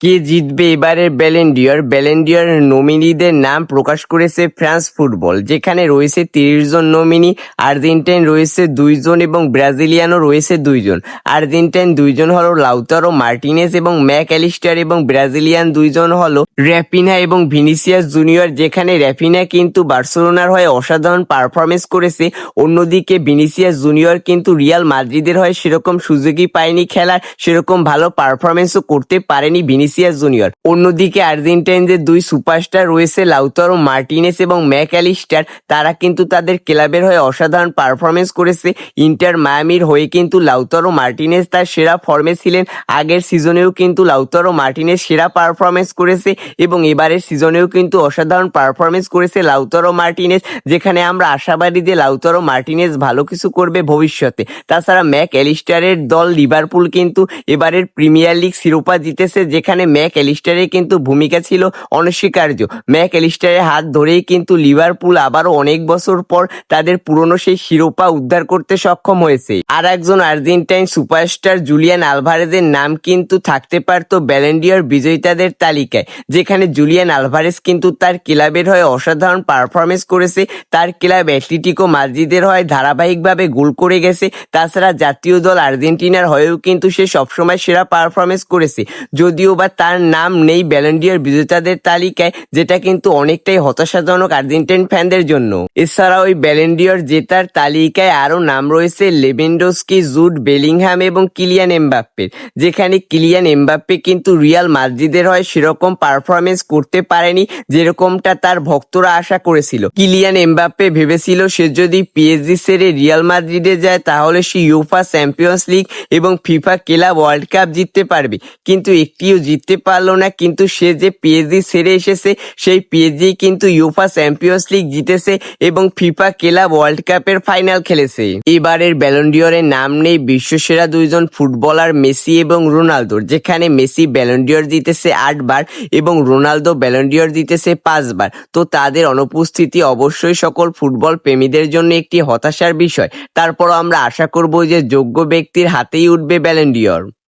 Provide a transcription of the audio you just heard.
কে জিতবে এবারের Ballon d'Or Ballon d'Or নমিনিদের নাম প্রকাশ করেছে ফ্রান্স ফুটবল, যেখানে রয়েছে তিরিশ জন নমিনি আর্জেন্টাইন রয়েছে দুইজন এবং ব্রাজিলিয়ানও রয়েছে দুইজন আর্জেন্টাইন দুইজন হলো লাউতারো মার্টিনেস এবং ম্যাক অ্যালিস্টার এবং ব্রাজিলিয়ান দুইজন হলো র্যাপিনা এবং ভিনিসিয়াস জুনিয়র যেখানে র্যাপিনা কিন্তু বার্সেলোনার হয়ে অসাধারণ পারফরমেন্স করেছে। অন্যদিকে ভিনিসিয়াস জুনিয়র কিন্তু রিয়াল মাদ্রিদের হয়ে সেরকম সুযোগই পায়নি খেলার সেরকম ভালো পারফরমেন্সও করতে পারেনি ভিনিসিয়াস জুনিয়র। অন্যদিকে আর্জেন্টাইনদের দুই সুপারস্টার রয়েছে, লাউতারো মার্টিনেস এবং ম্যাক অ্যালিস্টার তারা কিন্তু তাদের ক্লাবের হয়ে অসাধারণ পারফরমেন্স করেছে। ইন্টার মায়ামির হয়ে কিন্তু লাউতারো মার্টিনেস তার সেরা ফর্মে ছিলেন। আগের সিজনেও কিন্তু লাউতারো মার্টিনেস সেরা পারফরমেন্স করেছে এবং এবারের সিজনেও কিন্তু অসাধারণ পারফরমেন্স করেছে লাউতারো মার্টিনেস, যেখানে আমরা আশাবাদী যে লাউতারো মার্টিনেস ভালো কিছু করবে ভবিষ্যতে। তাছাড়া ম্যাক অ্যালিস্টারের দল লিভারপুল কিন্তু এবারের প্রিমিয়ার লিগ শিরোপা জিতেছে, যেখানে ম্যাক অ্যালিস্টারের কিন্তু ভূমিকা ছিল অনস্বীকার্য। ম্যাক অ্যালিস্টারের হাত ধরেই কিন্তু লিভারপুল আবারও অনেক বছর পর তাদের পুরনো সেই শিরোপা উদ্ধার করতে সক্ষম হয়েছে। আর একজন আর্জেন্টাইন সুপারস্টার জুলিয়ান আলভারেজের নাম কিন্তু থাকতে পারতো ব্যালেন্ডিয়ার বিজয়িতাদের তালিকায়, যেখানে জুলিয়ান আলভারেজ কিন্তু তার ক্লাবের হয়ে অসাধারণ পারফরমেন্স করেছে, তার ক্লাব অ্যাটলেটিকো মাদ্রিদের হয়ে ধারাবাহিকভাবে গোল করে গেছে, তাছাড়া জাতীয় দল আর্জেন্টিনার হয়েও কিন্তু সে সবসময় সেরা পারফরমেন্স করেছে, যদিও বা তার নাম নেই ব্যালেন্ডিয়ার বিজেতাদের তালিকায়, যেটা কিন্তু অনেকটাই হতাশাজনক আর্জেন্টাইন ফ্যানদের জন্য। এছাড়া ওই ব্যালেন্ডিয়র জেতার তালিকায় আরও নাম রয়েছে লেভেন্ডোস্কি জুট বেলিংহাম এবং কিলিয়ান এমবাপ্পের, যেখানে কিলিয়ান এমবাপ্পে কিন্তু রিয়াল মাদ্রিদের হয় সেরকম পারফরমেন্স করতে পারেনি যেরকমটা তার ভক্তরা আশা করেছিল। কিলিয়ান এমবাপ্পে ভেবেছিল সে যদি পিএসজি সেরে রিয়াল মাদ্রিদে যায়, তাহলে সে ইউফা চ্যাম্পিয়ন্স লিগ এবং ফিফা ক্লাব ওয়ার্ল্ড কাপ জিততে পারবে। কিন্তু একটিও জিততে পারল না, কিন্তু সে যে পিএসজি ছেড়ে এসেছে, সেই পিএসজি কিন্তু ইউফা চ্যাম্পিয়ন্স লিগ জিতেছে এবং ফিফা ক্লাব ওয়ার্ল্ড কাপের ফাইনাল খেলেছে। এবারের ব্যালন্ডিয়রের নাম নেই বিশ্বসেরা দুইজন ফুটবলার মেসি এবং রোনালদোর যেখানে মেসি ব্যালন্ডিয়র জিতেছে আটবার এবং রোনালদো ব্যালন্ডিয়র জিতেছে পাঁচবার তো তাদের অনুপস্থিতি অবশ্যই সকল ফুটবল প্রেমীদের জন্য একটি হতাশার বিষয়। তারপরও আমরা আশা করব যে যোগ্য ব্যক্তির হাতেই উঠবে ব্যালেন্ডিয়র